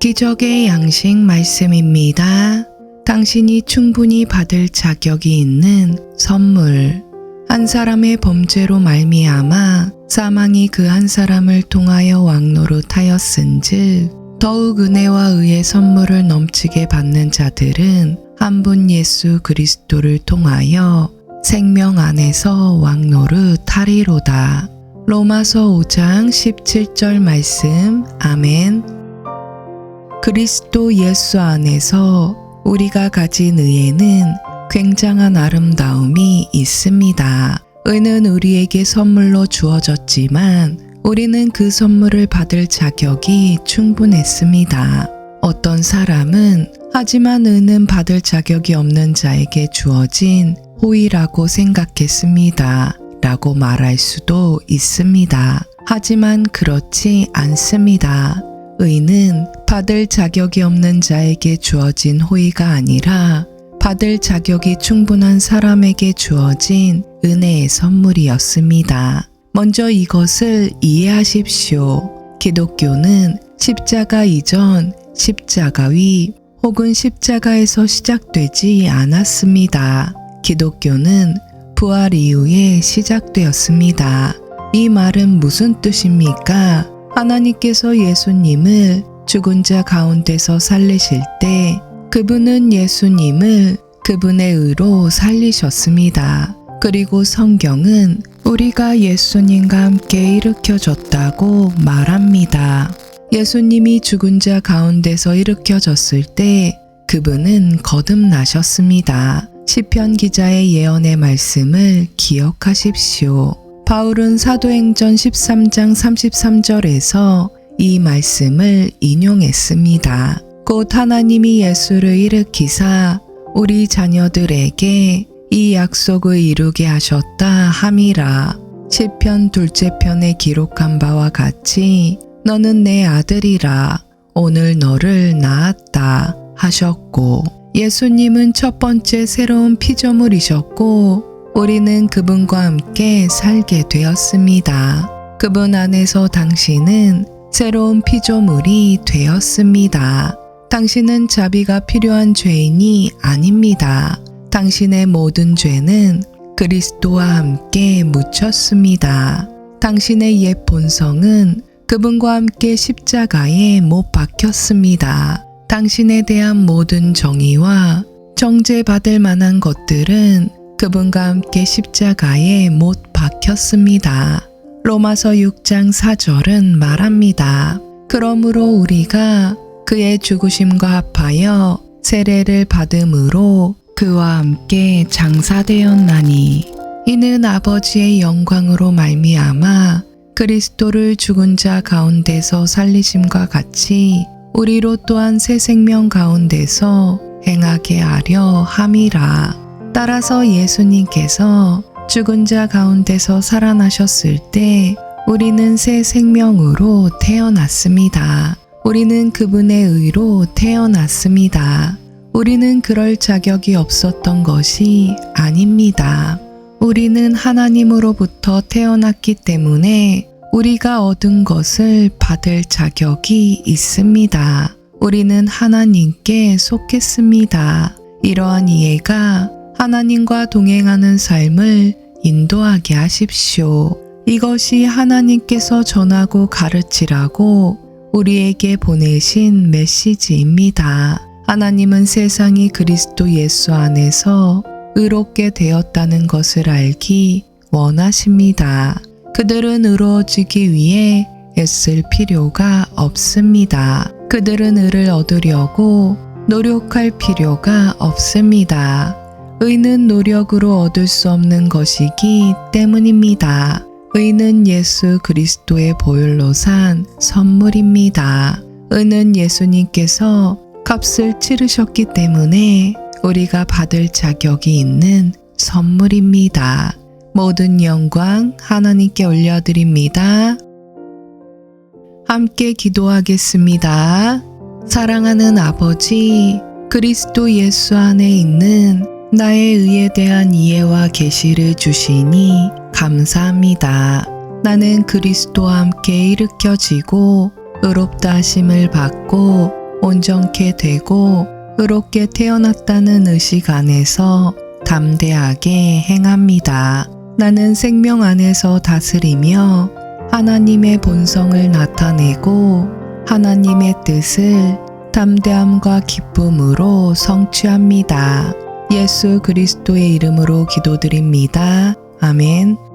기적의 양식 말씀입니다. 당신이 충분히 받을 자격이 있는 선물. 한 사람의 범죄로 말미암아 사망이 그 한 사람을 통하여 왕노릇 하였은즉 더욱 은혜와 의의 선물을 넘치게 받는 자들은 한 분 예수 그리스도를 통하여 생명 안에서 왕노릇 하리로다. 로마서 5장 17절 말씀 아멘. 그리스도 예수 안에서 우리가 가진 의에는 굉장한 아름다움이 있습니다. 의는 우리에게 선물로 주어졌지만 우리는 그 선물을 받을 자격이 충분했습니다. 어떤 사람은 하지만 의는 받을 자격이 없는 자에게 주어진 호의라고 생각했습니다. 라고 말할 수도 있습니다. 하지만 그렇지 않습니다. 의는 받을 자격이 없는 자에게 주어진 호의가 아니라 받을 자격이 충분한 사람에게 주어진 은혜의 선물이었습니다. 먼저 이것을 이해하십시오. 기독교는 십자가 이전, 십자가 위 혹은 십자가에서 시작되지 않았습니다. 기독교는 부활 이후에 시작되었습니다. 이 말은 무슨 뜻입니까? 하나님께서 예수님을 죽은 자 가운데서 살리실 때 그분은 예수님을 그분의 의로 살리셨습니다. 그리고 성경은 우리가 예수님과 함께 일으켜졌다고 말합니다. 예수님이 죽은 자 가운데서 일으켜졌을 때 그분은 거듭나셨습니다. 시편 기자의 예언의 말씀을 기억하십시오. 바울은 사도행전 13장 33절에서 이 말씀을 인용했습니다. 곧 하나님이 예수를 일으키사 우리 자녀들에게 이 약속을 이루게 하셨다 함이라. 시편 둘째 편에 기록한 바와 같이 너는 내 아들이라 오늘 너를 낳았다 하셨고 예수님은 첫 번째 새로운 피조물이셨고 우리는 그분과 함께 살게 되었습니다. 그분 안에서 당신은 새로운 피조물이 되었습니다. 당신은 자비가 필요한 죄인이 아닙니다. 당신의 모든 죄는 그리스도와 함께 묻혔습니다. 당신의 옛 본성은 그분과 함께 십자가에 못 박혔습니다. 당신에 대한 모든 정의와 정죄받을 만한 것들은 그분과 함께 십자가에 못 박혔습니다. 로마서 6장 4절은 말합니다. 그러므로 우리가 그의 죽으심과 합하여 세례를 받음으로 그와 함께 장사되었나니 이는 아버지의 영광으로 말미암아 그리스도를 죽은 자 가운데서 살리심과 같이 우리로 또한 새 생명 가운데서 행하게 하려 함이라. 따라서 예수님께서 죽은 자 가운데서 살아나셨을 때 우리는 새 생명으로 태어났습니다. 우리는 그분의 의로 태어났습니다. 우리는 그럴 자격이 없었던 것이 아닙니다. 우리는 하나님으로부터 태어났기 때문에 우리가 얻은 것을 받을 자격이 있습니다. 우리는 하나님께 속했습니다. 이러한 이해가 하나님과 동행하는 삶을 인도하게 하십시오. 이것이 하나님께서 전하고 가르치라고 우리에게 보내신 메시지입니다. 하나님은 세상이 그리스도 예수 안에서 의롭게 되었다는 것을 알기 원하십니다. 그들은 의로워지기 위해 애쓸 필요가 없습니다. 그들은 의를 얻으려고 노력할 필요가 없습니다. 의는 노력으로 얻을 수 없는 것이기 때문입니다. 의는 예수 그리스도의 보혈로 산 선물입니다. 의는 예수님께서 값을 치르셨기 때문에 우리가 받을 자격이 있는 선물입니다. 모든 영광 하나님께 올려드립니다. 함께 기도하겠습니다. 사랑하는 아버지, 그리스도 예수 안에 있는 나의 의에 대한 이해와 계시를 주시니 감사합니다. 나는 그리스도와 함께 일으켜지고 의롭다 하심을 받고 온전케 되고 의롭게 태어났다는 의식 안에서 담대하게 행합니다. 나는 생명 안에서 다스리며 하나님의 본성을 나타내고 하나님의 뜻을 담대함과 기쁨으로 성취합니다. 예수 그리스도의 이름으로 기도드립니다. 아멘.